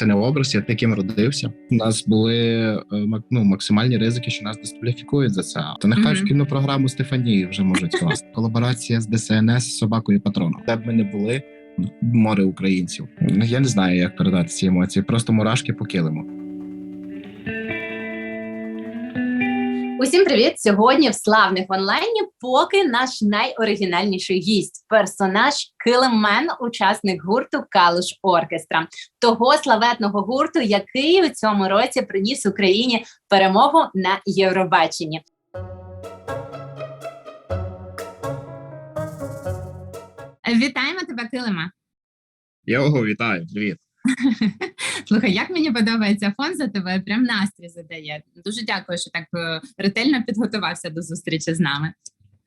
Це не образ, я таким родився. У нас були е, ну, максимальні ризики, що нас дискваліфікують за це. То нехай mm-hmm. в кінопрограму Стефанії вже можуть класти. Колаборація з ДСНС з собакою патроном. Де б ми не були, море українців. Ну, Я не знаю, як передати ці емоції. Просто мурашки по килиму. Усім привіт! Сьогодні в славних онлайні поки наш найоригінальніший гість, персонаж Килимен, учасник гурту Калуш Оркестра, того славетного гурту, який у цьому році приніс Україні перемогу на Євробаченні. Вітаємо тебе, Килима. Його вітаю, привіт. Слухай, як мені подобається фон за тебе, прям настрій задає. Дуже дякую, що так е, ретельно підготувався до зустрічі з нами.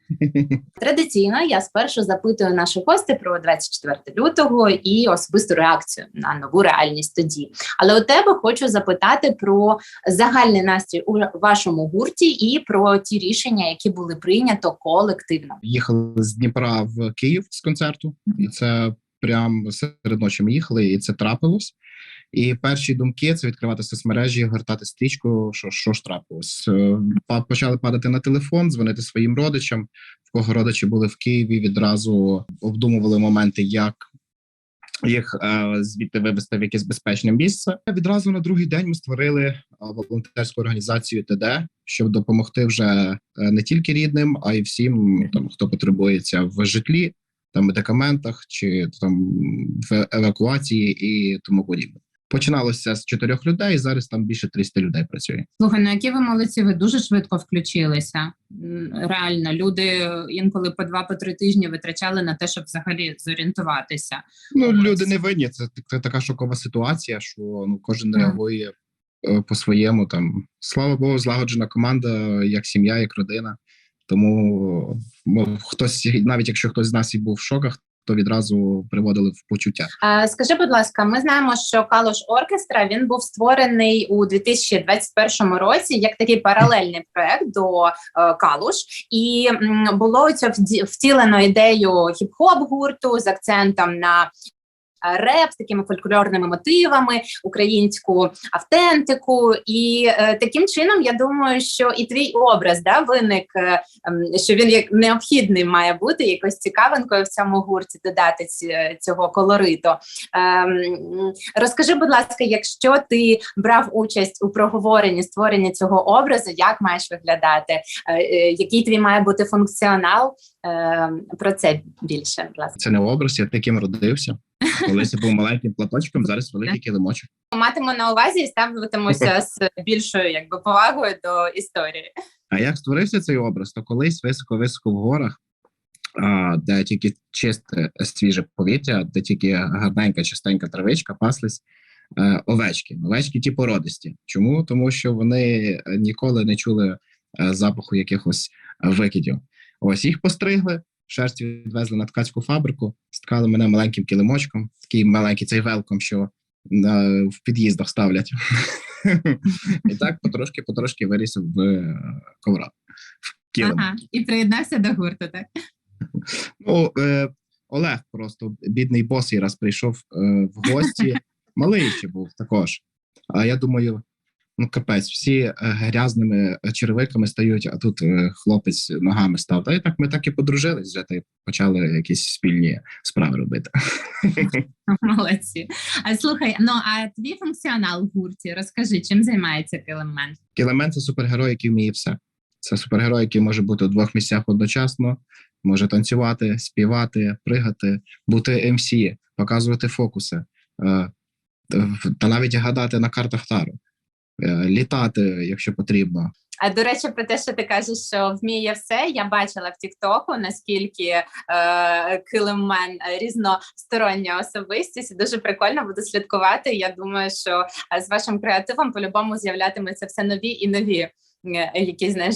Традиційно я спершу запитую наших гостей про 24 лютого і особисту реакцію на нову реальність тоді. Але у тебе хочу запитати про загальний настрій у вашому гурті і про ті рішення, які були прийнято колективно. Їхали з Дніпра в Київ з концерту, і це прям серед ночі ми їхали, і це трапилось. І перші думки це відкривати соцмережі, гортати стрічку, що, що ж трапилось. Е, Почали падати на телефон, дзвонити своїм родичам. В кого родичі були в Києві, відразу обдумували моменти, як їх е, звідти вивезти в якесь безпечне місце. Відразу на другий день ми створили е, волонтерську організацію ТД, щоб допомогти вже не тільки рідним, а й всім, там хто потребується в житлі, там медикаментах чи там в евакуації і тому подібне. Починалося з чотирьох людей. Зараз там більше 300 людей працює. Слухай, ну які ви молодці, ви дуже швидко включилися. Реально, люди інколи по два по три тижні витрачали на те, щоб взагалі зорієнтуватися. Ну люди не винні. Це, це така шокова ситуація, що ну кожен Мгм. реагує е, по-своєму. Там слава Богу, злагоджена команда, як сім'я, як родина. Тому хтось, навіть якщо хтось з нас і був в шоках, то відразу приводили в почуття. Скажи, будь ласка, ми знаємо, що Калуш Оркестра він був створений у 2021 році як такий паралельний проект до е, Калуш, і було втілено ідею хіп-хоп гурту з акцентом на. Е, Реп з такими фольклорними мотивами, українську автентику, і е, таким чином я думаю, що і твій образ да виник, е, ем, що він як необхідний має бути якось цікавинкою в цьому гурті додати цього колориту. Ем, розкажи, будь ласка, якщо ти брав участь у проговоренні створенні цього образу, як маєш виглядати? Який твій має бути функціонал? Ем, про це більше, ласка. Це не образ, я таким родився. Колись я був маленьким платочком, зараз великий килимочок. Матиму на увазі і ставитимуся з більшою якби повагою до історії. А як створився цей образ? То колись високо-високо в горах, а, де тільки чисте свіже повітря, де тільки гарненька, чистенька травичка, паслись е, овечки. Овечки ті породисті. Чому? Тому що вони ніколи не чули е, запаху якихось викидів. Ось їх постригли, шерсть відвезли на ткацьку фабрику, сткали мене маленьким килимочком, такий маленький цей велком, що е, в під'їздах ставлять. І так потрошки-потрошки виріс в е, ковра. Ага, і приєднався до гурту. Так Ну, е, Олег просто бідний босий раз прийшов е, в гості. Малий ще був також. А я думаю, ну капець, всі е, грязними черевиками стають, а тут е, хлопець ногами став. Та і так ми так і подружились вже та й почали якісь спільні справи робити. молодці. А слухай, ну а твій функціонал в гурті, розкажи, чим займається Килимен? Кілемен це супергерой, який вміє все. Це супергерой, який може бути у двох місцях одночасно, може танцювати, співати, пригати, бути МС, показувати фокуси, е, та навіть гадати на картах Тару, е, літати, якщо потрібно. А до речі, про те, що ти кажеш, що вміє все. Я бачила в Тіктоку, наскільки е, килиммен різностороння особистість. І Дуже прикольно буду слідкувати. Я думаю, що е, з вашим креативом по-любому з'являтимуться все нові і нові. е, Якісь знаєш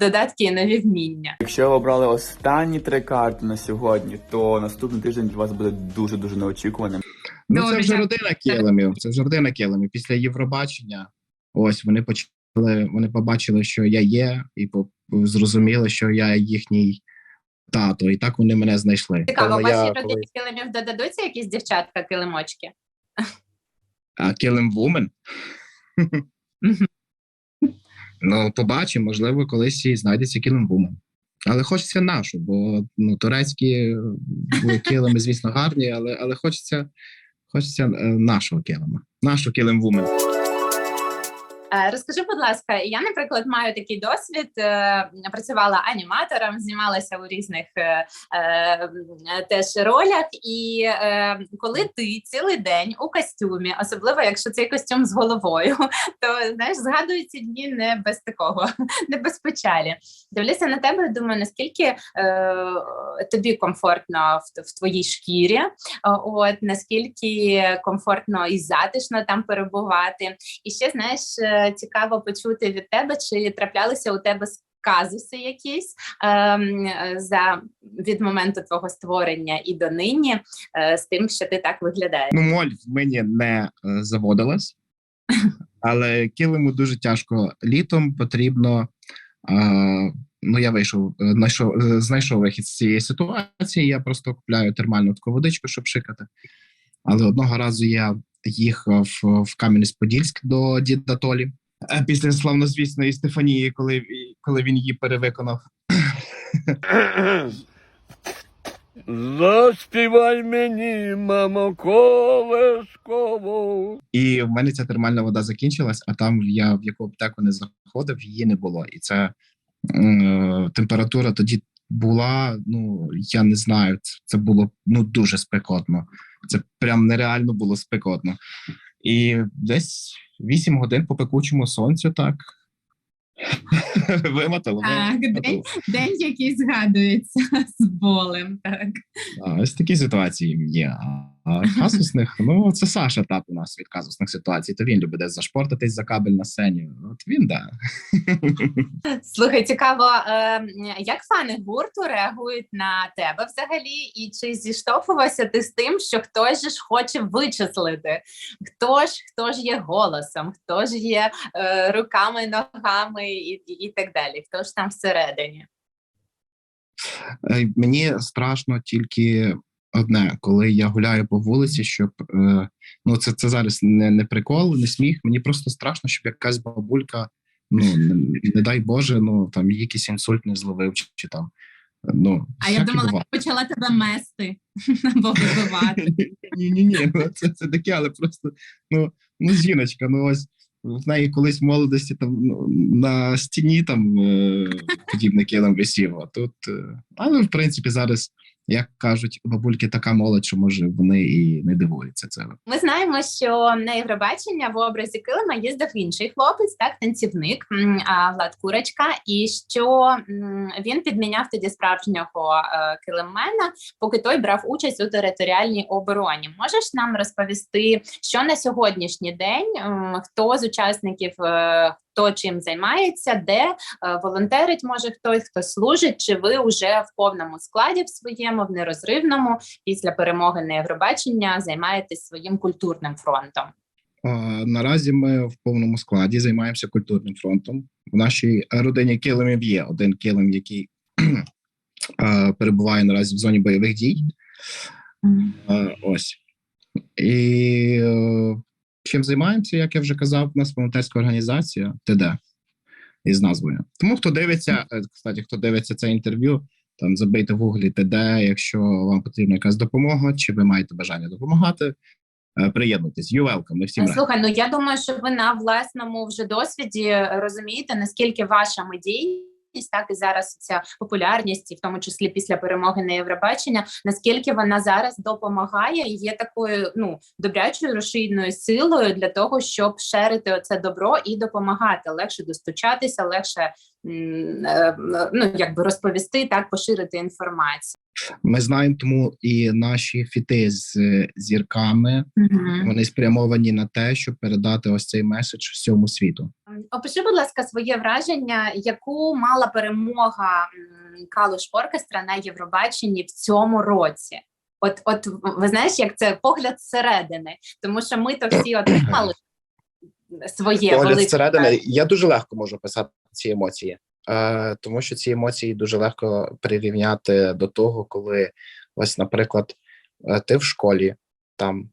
додатки і нові вміння. Якщо ви обрали останні три карти на сьогодні, то наступний тиждень для вас буде дуже дуже неочікуваним. Ну, це вже родина килимів. Це вже родина килимів. Після Євробачення, ось вони почали, вони побачили, що я є, і по- зрозуміли, що я їхній тато, і так вони мене знайшли. Цікаво, Коли вашій я- родині коли- килимів додадуться якісь дівчатка килимочки? А Woman? Мгм. Ну, побачимо, можливо, колись і знайдеться Killing Woman. Але хочеться нашу, бо ну, турецькі е, килими, звісно, гарні, але, але хочеться, хочеться е, нашого килима. Нашого Killing Woman. Е, Розкажи, будь ласка, я, наприклад, маю такий досвід. е, Працювала аніматором, знімалася у різних е, теж ролях. І коли ти цілий день у костюмі, особливо якщо цей костюм з головою, то знаєш, згадуються дні не без такого, не без печалі. Дивлюся на тебе, думаю, наскільки тобі комфортно в, твоїй шкірі, от наскільки комфортно і затишно там перебувати. І ще знаєш, цікаво почути від тебе, чи траплялися у тебе казуси якісь ем, за від моменту твого створення і до нині е, з тим, що ти так виглядаєш. Ну, моль в мені не е, заводилась, але килиму дуже тяжко літом потрібно. Е, ну, я вийшов, знайшов, знайшов вихід з цієї ситуації. Я просто купляю термальну таку водичку, щоб шикати. Але одного разу я їхав в Кам'янець-Подільськ до діда Толі. е, Після славнозвісної Стефанії, коли, коли він її перевиконав. Заспівай мені, мамо, колесково. І в мене ця термальна вода закінчилась, а там я в яку аптеку не заходив, її не було. І це е, температура тоді була. Ну я не знаю, це, це було ну дуже спекотно. Це прям нереально було спекотно. І десь 8 годин по пекучому сонцю так. Вимотало. Так, день, день, який згадується з болем. Так. А, ось такі ситуації є. Казусних, ну це Саша тап у нас від казусних ситуацій. То він любить десь зашпортатись за кабель на сцені. От він да. Слухай, цікаво, е, як фани гурту реагують на тебе взагалі, і чи зіштовхувався ти з тим, що хтось же ж хоче вичислити, хто ж хто ж є голосом, хто ж є е, руками, ногами і, і, і так далі, хто ж там всередині? Е, Мені страшно тільки одне, коли я гуляю по вулиці, щоб е, ну це, це зараз не, не прикол, не сміх. Мені просто страшно, щоб якась бабулька, ну не, не дай Боже, ну там якийсь інсульт не зловив, чи, чи там. Ну, А я думала, буває. я почала тебе мести або вибивати. Ні, ні, ні, ну це, це таке, але просто ну, ну жіночка, ну ось в неї колись в молодості там ну, на стіні там е, подібне килим висів. А тут, е, але в принципі зараз, як кажуть, бабульки така молодь, що може вони і не дивуються це. Ми знаємо, що на Євробачення в образі Килима їздив інший хлопець, так танцівник Влад Курочка, і що він підміняв тоді справжнього е, килимена, поки той брав участь у територіальній обороні. Можеш нам розповісти, що на сьогоднішній день хто з учасників е, хто чим займається, де е, волонтерить може хтось, хто служить, чи ви вже в повному складі в своєму, в нерозривному після перемоги на Євробачення займаєтесь своїм культурним фронтом. Наразі ми в повному складі займаємося культурним фронтом. В нашій родині килимів є один килим, який е, перебуває наразі в зоні бойових дій. Е, Ось. І е, чим займаємося, як я вже казав, у нас волонтерська організація ТД із назвою. Тому хто дивиться, е, кстати, хто дивиться це інтерв'ю, там забийте в гуглі ТД, якщо вам потрібна якась допомога, чи ви маєте бажання допомагати, е, приєднуйтесь. Welcome, ми всім раді. Слухай, ну я думаю, що ви на власному вже досвіді розумієте, наскільки ваша медійність, так і зараз ця популярність, і в тому числі після перемоги на Євробачення, наскільки вона зараз допомагає і є такою ну добрячою рушійною силою для того, щоб шерити оце добро і допомагати легше достучатися, легше е, ну якби розповісти так, поширити інформацію. Ми знаємо, тому і наші фіти з е, зірками вони спрямовані на те, щоб передати ось цей меседж всьому світу. Опиши, будь ласка, своє враження, яку мала перемога Калуш Оркестра на Євробаченні в цьому році. От, от ви знаєш, як це погляд зсередини, тому що ми то всі отримали своє Погляд велике. зсередини, я дуже легко можу описати ці емоції, тому що ці емоції дуже легко прирівняти до того, коли ось, наприклад, е, ти в школі там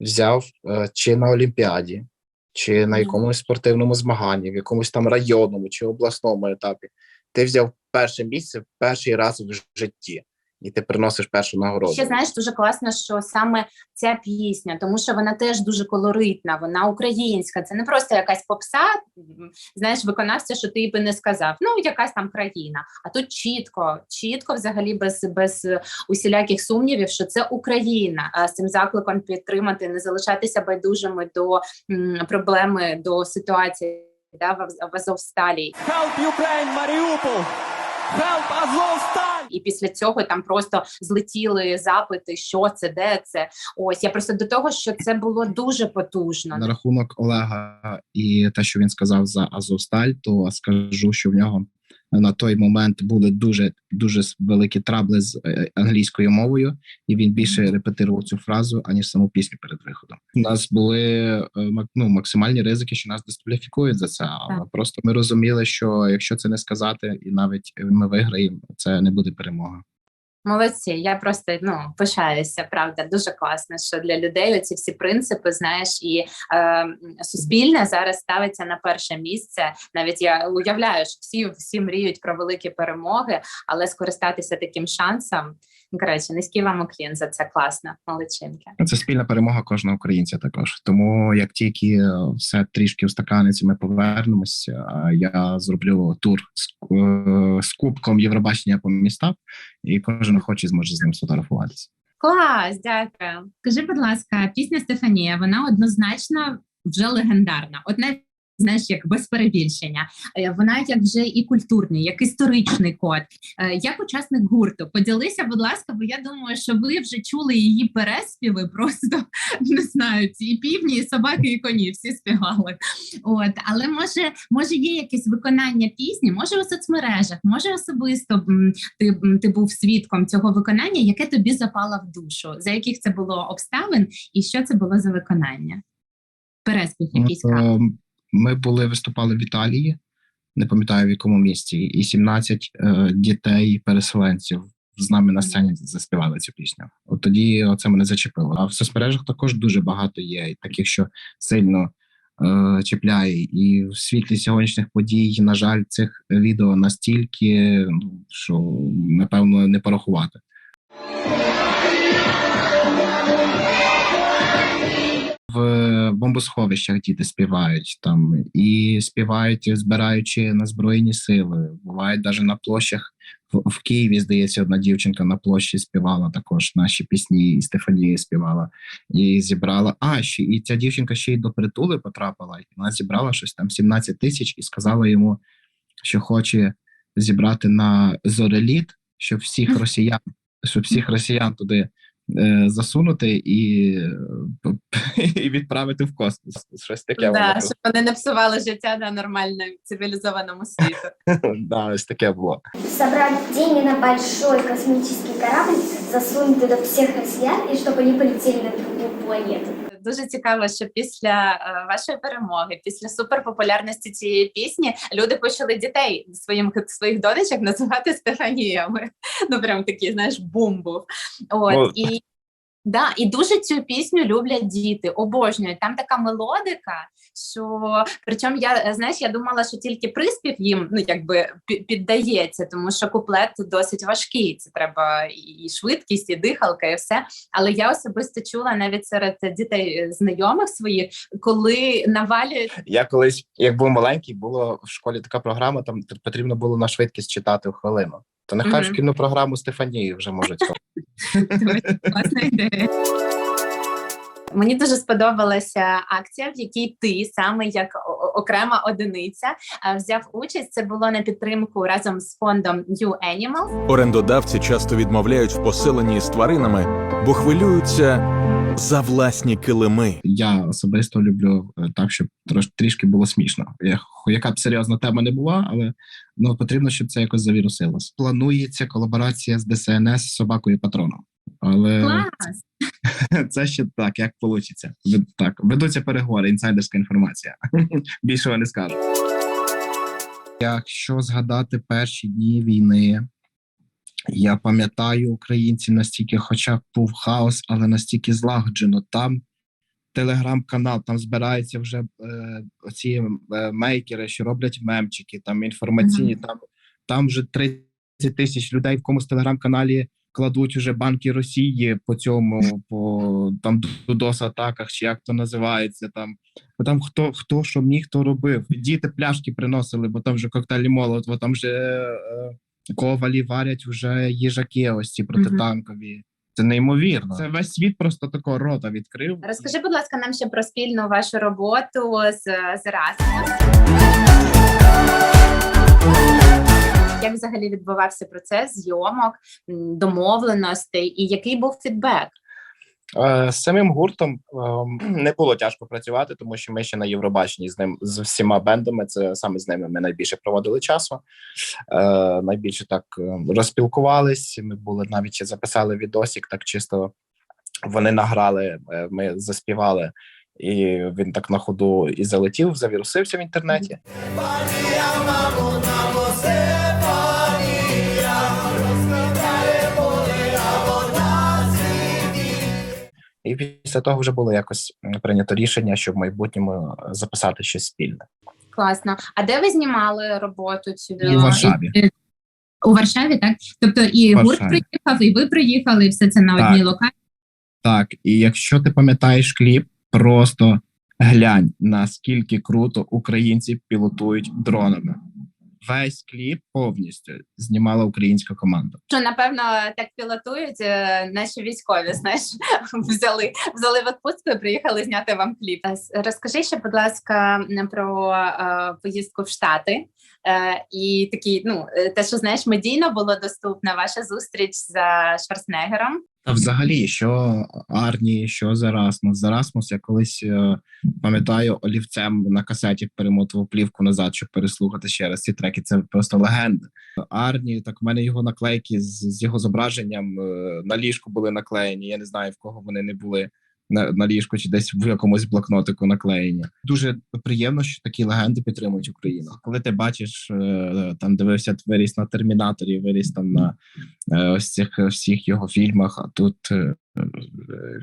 взяв е, чи на Олімпіаді, чи на якомусь спортивному змаганні, в якомусь там районному чи обласному етапі, ти взяв перше місце перший раз в житті, і ти приносиш першу нагороду. Ще знаєш, дуже класно, що саме ця пісня, тому що вона теж дуже колоритна, вона українська. Це не просто якась попса, знаєш, виконавця, що ти би не сказав. Ну, якась там країна. А тут чітко, чітко, взагалі, без, без усіляких сумнівів, що це Україна. А з цим закликом підтримати, не залишатися байдужими до м, проблеми, до ситуації. Да, в в Азовсталі Help Ukraine, Mariupol! Help Azovstal! І після цього там просто злетіли запити, що це, де це. Ось я просто до того, що це було дуже потужно. На рахунок Олега і те, що він сказав за Азовсталь, то скажу, що в нього на той момент були дуже дуже великі трабли з е, англійською мовою, і він більше репетирував цю фразу аніж саму пісню перед виходом. У нас були е, ну, максимальні ризики, що нас дискваліфікують за це. Але просто ми розуміли, що якщо це не сказати, і навіть ми виграємо, це не буде перемога. Молодці, я просто ну пишаюся. Правда, дуже класно, що для людей ці всі принципи, знаєш, і е, суспільне зараз ставиться на перше місце. Навіть я уявляю, що всі всі мріють про великі перемоги, але скористатися таким шансом. Коротше, низький вам уклін за це класно, молодчинки. Це спільна перемога кожного українця також. Тому як тільки е, все трішки устаканиться, ми повернемось. Я зроблю тур з, е, з кубком Євробачення по містах, і кожен охочий зможе з ним сфотографуватися. Клас, дякую. Скажи, будь ласка, пісня Стефанія, вона однозначно вже легендарна. От навіть знаєш, як без перебільшення. Е, Вона як вже і культурний, як історичний код. Е, Як учасник гурту, поділися, будь ласка, бо я думаю, що ви вже чули її переспіви, просто не знаю, ці і півні, і собаки, і коні всі співали. От, але може, може, є якесь виконання пісні, може у соцмережах, може особисто ти, ти був свідком цього виконання, яке тобі запало в душу, за яких це було обставин, і що це було за виконання? Переспів якийсь От, крапки. е, Ми були виступали в Італії, не пам'ятаю в якому місті, і 17 е, дітей переселенців з нами на сцені заспівали цю пісню. От тоді це мене зачепило. А в соцмережах також дуже багато є таких, що сильно е, чіпляє. І в світлі сьогоднішніх подій, на жаль, цих відео настільки, ну, що напевно не порахувати. В бомбосховищах діти співають там і співають, збираючи на збройні сили. Бувають навіть на площах в, в Києві. Здається, одна дівчинка на площі співала також наші пісні, і Стефанія співала і зібрала. А ще і ця дівчинка ще й до притули потрапила. І вона зібрала щось там 17 тисяч і сказала йому, що хоче зібрати на зореліт, щоб всіх росіян, щоб всіх росіян туди засунути і, е, і відправити в космос. Щось таке Да, щоб вони не псували життя на нормальному цивілізованому світу. да, ось таке було. Собрати деньги на большой космический корабль, засунути до всіх росіян і щоб вони полетіли на другу планету. Дуже цікаво, що після е, вашої перемоги, після суперпопулярності цієї пісні, люди почали дітей своїм своїх донечок називати Стефаніями. Ну прям такий, знаєш, бум був. От Ну, і Да, і дуже цю пісню люблять діти, обожнюють. Там така мелодика, що причому я е, знаєш, я думала, що тільки приспів їм ну якби пі- піддається, тому що куплет досить важкий. Це треба і швидкість, і дихалка, і все. Але я особисто чула навіть серед дітей е, знайомих своїх, коли навалюють Я колись, як був маленький, було в школі така програма, там потрібно було на швидкість читати в хвилину. То нехай в шкільну програму Стефанії вже можуть. Класна ідея. Мені дуже сподобалася акція, в якій ти саме як окрема одиниця взяв участь. Це було на підтримку разом з фондом New Animals. Орендодавці часто відмовляють в поселенні з тваринами, бо хвилюються за власні килими. Я особисто люблю е, так, щоб трош трішки було смішно. Я- Яка б серйозна тема не була, але ну потрібно, щоб це якось завірусилось. Планується колаборація з ДСНС з собакою патроном. Але Клас. це ще так, як вийде. Так, ведуться переговори, інсайдерська інформація. Більшого не скажу. Якщо згадати перші дні війни, я пам'ятаю українці настільки, хоча б був хаос, але настільки злагоджено там телеграм-канал, там збираються вже е, оці е, мейкери, що роблять мемчики, там інформаційні, там, там вже 30 тисяч людей в комусь телеграм-каналі кладуть уже банки Росії по цьому, по там додос атаках, чи як то називається. Там бо там хто хто що міг, хто робив. Діти пляшки приносили, бо там вже коктейлі молотова, там вже е, ковалі варять вже їжаки, ось ці протитанкові. Це неймовірно. Це весь світ просто такого рота відкрив. Розкажи, будь ласка, нам ще про спільну вашу роботу з, з Erasmus. Як взагалі відбувався процес зйомок, м, домовленостей, і який був фідбек? Е, З самим гуртом ем, не було тяжко працювати, тому що ми ще на Євробаченні з ним з всіма бендами. Це саме з ними ми найбільше проводили часу. Е, найбільше так е, розпілкувались. Ми були навіть ще записали відосик, так чисто вони награли, е, ми заспівали, і він так на ходу і залетів, завірусився в інтернеті. І після того вже було якось прийнято рішення, щоб в майбутньому е, записати щось спільне. Класно. А де ви знімали роботу цю? І в Варшаві. У Варшаві, так? Тобто і гурт приїхав, і ви приїхали, і все це на Так. одній локації. Так, і якщо ти пам'ятаєш кліп, просто глянь, наскільки круто українці пілотують дронами. Весь кліп повністю знімала українська команда. Що напевно так пілотують е, наші військові, знаєш, взяли взяли в відпустку і приїхали зняти вам кліп. Е, Розкажи ще, будь ласка, про е, поїздку в Штати. Е, і такі, ну е, те, що знаєш, медійно було доступна ваша зустріч за Шварценеггером. Та взагалі, що Арні, що Зарасмус. Зарасмус я колись е, пам'ятаю олівцем на касеті перемотував плівку назад, щоб переслухати ще раз ці треки. Це просто легенда. Арні, так в мене його наклейки з, з його зображенням е, на ліжку були наклеєні. Я не знаю в кого вони не були. На, на ліжку чи десь в якомусь блокнотику наклеєні. Дуже приємно, що такі легенди підтримують Україну. Коли ти бачиш, е, там дивився виріс на термінаторі, виріс там на е, ось цих всіх його фільмах, а тут е,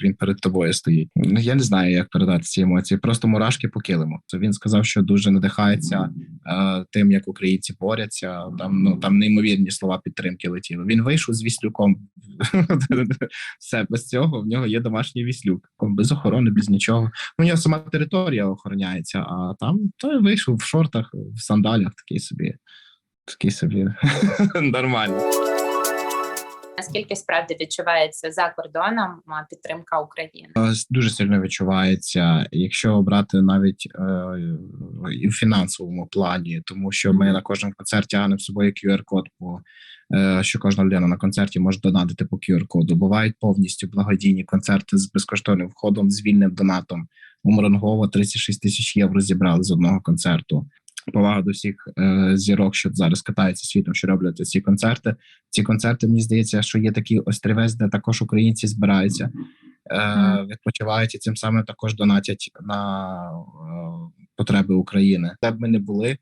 він перед тобою стоїть. Ну, Я не знаю, як передати ці емоції. Просто мурашки по килиму. Він сказав, що дуже надихається е, тим, як українці борються. Там ну там неймовірні слова підтримки летіли. Він вийшов з віслюком. Все без цього. В нього є домашній віслюк, без охорони, без нічого. У нього сама територія охороняється, а там той вийшов в шортах, в сандалях, такий собі. Такий собі нормально. Наскільки справді відчувається за кордоном підтримка України? Е, дуже сильно відчувається, якщо брати навіть е, і в фінансовому плані, тому що ми на кожному концерті тягнемо з собою QR-код, по е, що кожна людина на концерті може донатити по QR-коду. Бувають повністю благодійні концерти з безкоштовним входом, з вільним донатом. У Моронгово 36 тисяч євро зібрали з одного концерту. Повага до всіх е, зірок, що зараз катаються світом, що роблять ці концерти. Ці концерти мені здається, що є такий острівець, де також українці збираються е, відпочивають і цим самим також донатять на е, потреби України. Де б ми не були,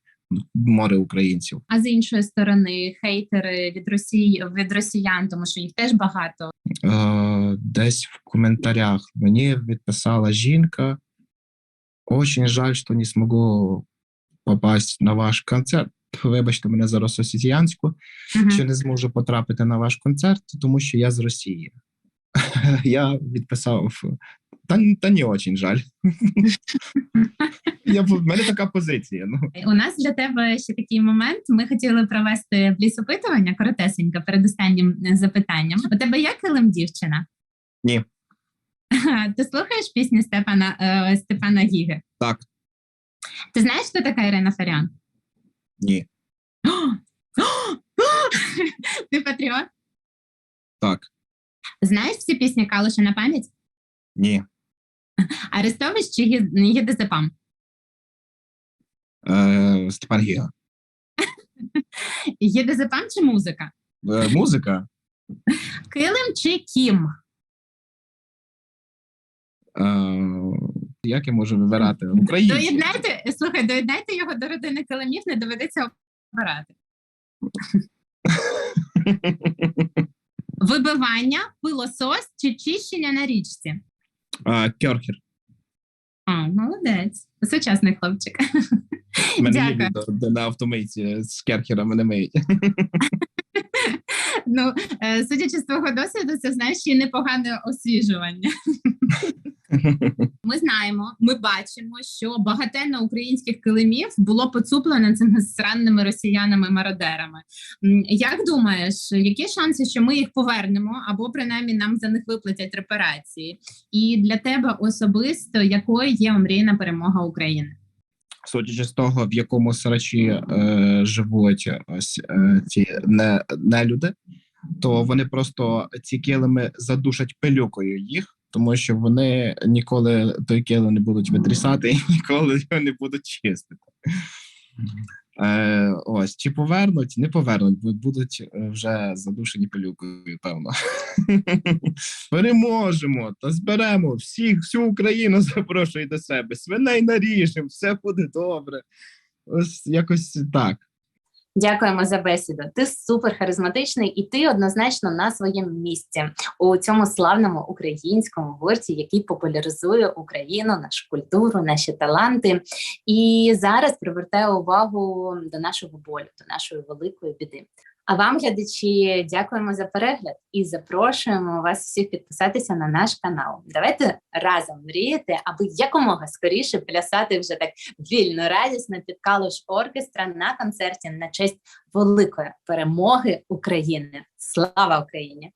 море українців. А з іншої сторони, хейтери від Росії від росіян, тому що їх теж багато. Е, десь в коментарях мені відписала жінка. Очень жаль, що не змогу попасть на ваш концерт. Вибачте мене за рососіянську, Мгм. що не зможу потрапити на ваш концерт, тому що я з Росії. Я відписав. Та, та не очень жаль. Я, в мене така позиція. Ну. У нас для тебе ще такий момент. Ми хотіли провести бліц-опитування коротесенько перед останнім запитанням. У тебе є килим дівчина? Ні. Ти слухаєш пісні Степана е, Степана Гіги? Так. Ти знаєш, хто така Ірина Фаріон? Ні. Ти патріот? Так. Знаєш всі пісні Калуша на пам'ять? Ні. Арестович чи Гідезепам? Е, Степан Гіга. Гідезепам чи музика? Е, музика. Килим чи Кім? Е, як я можу вибирати? Українці. Доєднайте, слухай, доєднайте його до родини килимів, не доведеться обирати. Вибивання, пилосос чи чищення на річці? Е, Кьорхер. А, молодець, сучасний хлопчик. Мене є Дякую. відео, де на автоматі з керхерами не миють. Ну, е, судячи з твого досвіду, це знаєш й непогане освіжування. Ми знаємо, ми бачимо, що багатенно українських килимів було поцуплено цими сранними росіянами-мародерами. Як думаєш, які шанси, що ми їх повернемо, або принаймні нам за них виплатять репарації? І для тебе особисто якою є омріяна перемога України? Судячи з того, в якому срачі е, живуть ось е, ці не, нелюди, то вони просто ці килими задушать пилюкою їх, тому що вони ніколи той килим не будуть витрісати і ніколи його не будуть чистити. Е, ось чи повернуть, не повернуть, бо будуть е, вже задушені пилюкою, певно. Переможемо та зберемо всіх, всю Україну запрошую до себе. Свиней наріжемо, все буде добре. Ось якось так. Дякуємо за бесіду. Ти супер харизматичний, і ти однозначно на своєму місці у цьому славному українському гурті, який популяризує Україну, нашу культуру, наші таланти. І зараз привертає увагу до нашого болю, до нашої великої біди. А вам, глядачі, дякуємо за перегляд і запрошуємо вас всіх підписатися на наш канал. Давайте разом мріяти, аби якомога скоріше плясати вже так вільно радісно під калуш оркестра на концерті на честь великої перемоги України. Слава Україні!